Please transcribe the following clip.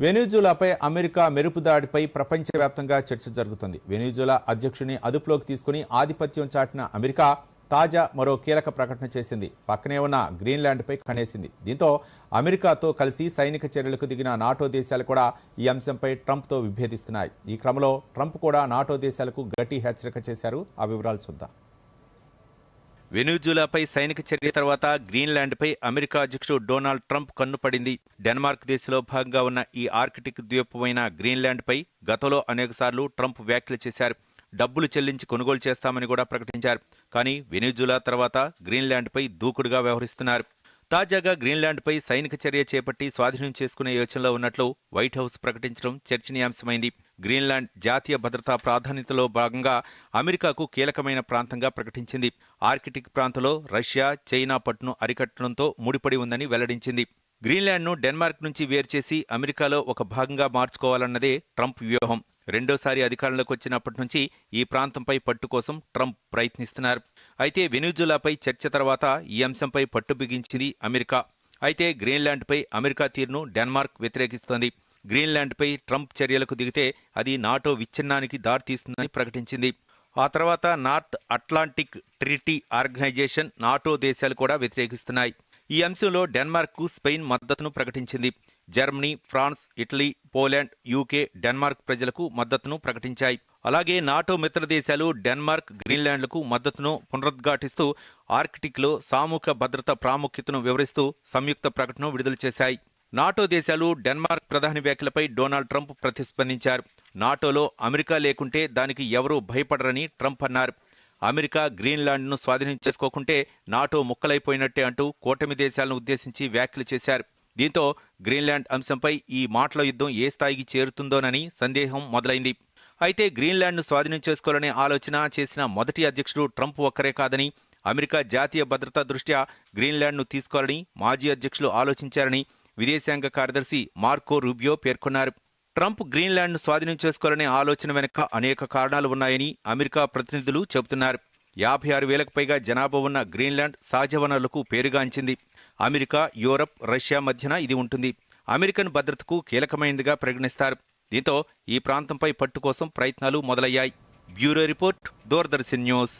వెనిజులాపై America మెరుపు దాడిపై ప్రపంచవ్యాప్తంగా చర్చ జరుగుతుంది. వెనిజులా అధ్యక్షుని అదుపులోకి తీసుకుని ఆధిపత్యం చాటిన అమెరికా తాజా మరో కీలక ప్రకటన చేసింది. పక్కనే ఉన్న గ్రీన్లాండ్పై కనేసింది దీంతో అమెరికాతో కలిసి సైనిక చర్యలకు దిగిన నాటో దేశాలు కూడా ఈ అంశంపై ట్రంప్తో విభేదిస్తున్నాయి. ఈ క్రమంలో ట్రంప్ కూడా నాటో దేశాలకు గట్టి హెచ్చరిక చేశారు. ఆ వివరాలు చూద్దాం. వెనుజులాపై సైనిక చర్య తర్వాత గ్రీన్లాండ్పై అమెరికా అధ్యక్షుడు డొనాల్డ్ ట్రంప్ కన్నుపడింది డెన్మార్క్ దేశంలో భాగంగా ఉన్న ఈ ఆర్కిటిక్ ద్వీపమైన గ్రీన్లాండ్పై గతంలో అనేకసార్లు ట్రంప్ వ్యాఖ్యలు చేశారు. డబ్బులు చెల్లించి కొనుగోలు చేస్తామని కూడా ప్రకటించారు. కానీ వెనుజులా తర్వాత గ్రీన్లాండ్పై దూకుడుగా వ్యవహరిస్తున్నారు. తాజాగా గ్రీన్లాండ్పై సైనిక చర్య చేపట్టి స్వాధీనం చేసుకునే యోచనలో ఉన్నట్లు వైట్ హౌస్ ప్రకటించడం చర్చనీయాంశమైంది. గ్రీన్లాండ్ జాతీయ భద్రతా ప్రాధాన్యతలో భాగంగా అమెరికాకు కీలకమైన ప్రాంతంగా ప్రకటించింది. ఆర్కిటిక్ ప్రాంతంలో రష్యా చైనా పట్టును అరికట్టడంతో ముడిపడి ఉందని వెల్లడించింది. గ్రీన్లాండ్ను డెన్మార్క్ నుంచి వేరు చేసి అమెరికాలో ఒక భాగంగా మార్చుకోవాలన్నదే ట్రంప్ వ్యూహం. రెండోసారి అధికారంలోకి వచ్చినప్పటి నుంచి ఈ ప్రాంతంపై పట్టు కోసం ట్రంప్ ప్రయత్నిస్తున్నారు. అయితే వెనుజులాపై చర్చ తర్వాత ఈ అంశంపై పట్టు బిగించింది అమెరికా. అయితే గ్రీన్లాండ్పై అమెరికా తీరును డెన్మార్క్ వ్యతిరేకిస్తోంది. గ్రీన్లాండ్పై ట్రంప్ చర్యలకు దిగితే అది నాటో విచ్ఛిన్నానికి దారితీస్తుందని ప్రకటించింది. ఆ తర్వాత North Atlantic Treaty Organization NATO దేశాలు కూడా వ్యతిరేకిస్తున్నాయి. ఈ అంశంలో డెన్మార్క్కు స్పెయిన్ మద్దతును ప్రకటించింది. Germany France Italy Poland UK Denmark ప్రజలకు మద్దతును ప్రకటించాయి. అలాగే నాటో మిత్ర దేశాలు డెన్మార్క్ గ్రీన్లాండ్లకు మద్దతును పునరుద్ఘాటిస్తూ ఆర్కిటిక్లో సామూహిక భద్రత ప్రాముఖ్యతను వివరిస్తూ సంయుక్త ప్రకటన విడుదల చేశాయి. నాటో దేశాలు డెన్మార్క్ ప్రధాని వ్యాఖ్యలపై డొనాల్డ్ ట్రంప్ ప్రతిస్పందించారు. నాటోలో అమెరికా లేకుంటే దానికి ఎవరూ భయపడరని ట్రంప్ అన్నారు. అమెరికా గ్రీన్లాండ్ను స్వాధీనం చేసుకోకుంటే నాటో ముక్కలైపోయినట్టే అంటూ కూటమి దేశాలను ఉద్దేశించి వ్యాఖ్యలు చేశారు. దీంతో గ్రీన్లాండ్ అంశంపై ఈ మాటల యుద్ధం ఏ స్థాయికి చేరుతుందోనని సందేహం మొదలైంది. అయితే గ్రీన్లాండ్ను స్వాధీనం చేసుకోవాలనే ఆలోచన చేసిన మొదటి అధ్యక్షుడు ట్రంప్ ఒక్కరే కాదని అమెరికా జాతీయ భద్రతా దృష్ట్యా గ్రీన్లాండ్ను తీసుకోవాలని మాజీ అధ్యక్షులు ఆలోచించారని విదేశాంగ కార్యదర్శి మార్కో రూబియో పేర్కొన్నారు. ట్రంప్ గ్రీన్లాండ్ను స్వాధీనం చేసుకోవాలనే ఆలోచన వెనుక అనేక కారణాలు ఉన్నాయని అమెరికా ప్రతినిధులు చెబుతున్నారు. యాభై ఆరు వేలకు పైగా జనాభా ఉన్న గ్రీన్లాండ్ సహజ వనరులకు పేరుగాంచింది అమెరికా యూరప్ రష్యా మధ్యన ఇది ఉంటుంది. అమెరికన్ భద్రతకు కీలకమైనదిగా పరిగణిస్తారు. దీంతో ఈ ప్రాంతంపై పట్టు కోసం ప్రయత్నాలు మొదలయ్యాయి. Bureau report Doordarshan news.